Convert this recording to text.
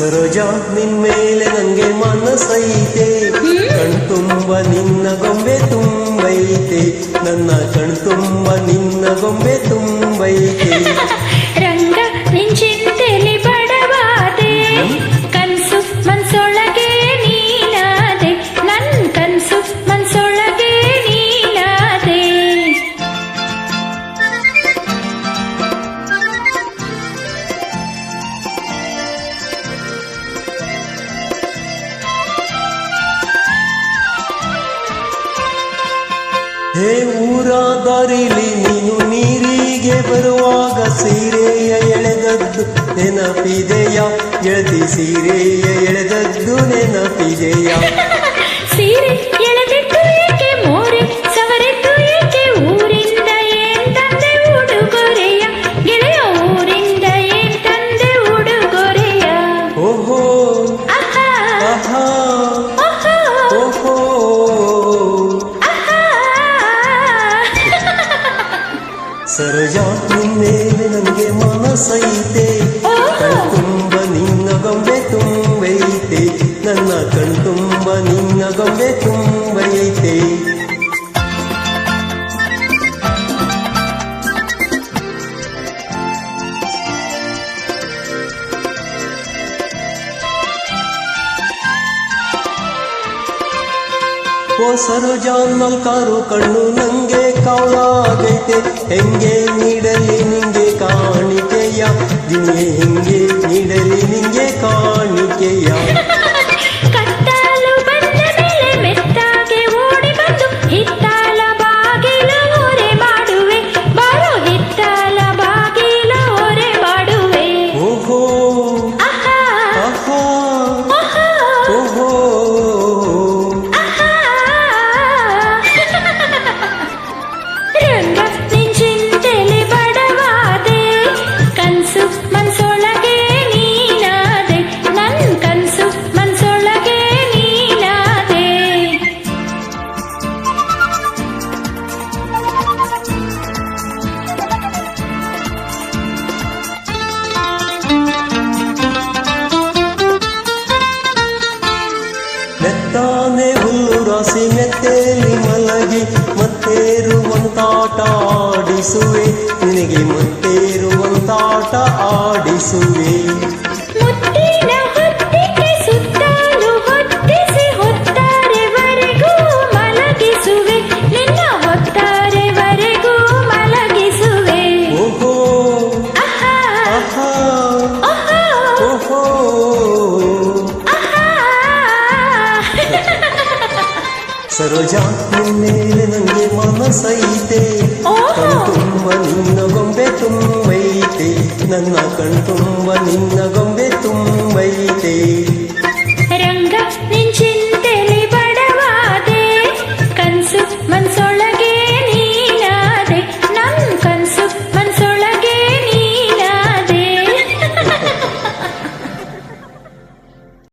ಸರೋಜ ನಿನ್ಮೇಲೆ ನಂಗೆ ಮನಸ್ಸೈತೆ. ಕಣ್ತುಂಬ ನಿನ್ನ ಗೊಂಬೆ ತುಂಬೈತೆ. ನನ್ನ ಕಣ್ತುಂಬ ನಿನ್ನ ಗೊಂಬೆ ತುಂಬೈತೆ. ಹೇ ಊರ ದಾರಿಲಿ ನೀನು ನೀರಿಗೆ ಬರುವಾಗ ಸೀರೆಯ ಎಳೆದದ್ದು ನೆನಪಿದೆಯ? ಎಳೆದಿ ಸೀರೆಯ ಎಳೆದದ್ದು ನೆನಪಿದೆಯ? ಮನಸ್ಸೈತೆ ತುಂಬ ನಿನ್ನ ಗೊಂಬೆ ತುಂಬೈತೆ. ನನ್ನ ಕಣ್ತುಂಬ ನಿನ್ನ ಗೊಂಬೆ ತುಂಬೈತೆ. ಓ ಸರೋಜ ಕಾರು ಕಣ್ಣು ನಂಗೆ ಕಾವಲಾಗೈತೆ ಹೆಂಗೆ ನೀಡಲಿ ನಿಂಗೆ ಕಾಣಿಕೆಯ ದಿನೇ ಹೆಂಗೆ ನೀಡಲಿ ನಿಂಗೆ ಕಾಣಿಕೆಯ ಮೆತ್ತಾನೆ ಹುಲ್ಲು ರಾಸಿ ಮೆತ್ತೇಲಿ ಮಲಗಿ ಮತ್ತೇರುವಂತಾಟ ಆಡಿಸುವೆ. ನಿನಗೆ ಮತ್ತೇರುವಂತಾಟ ಆಡಿಸುವೆ. ಸರೋಜ ನಿನ್ಮೇಲೆ ನಂಗೆ ಮನಸ್ಸೈತೆ ಓಹೋ.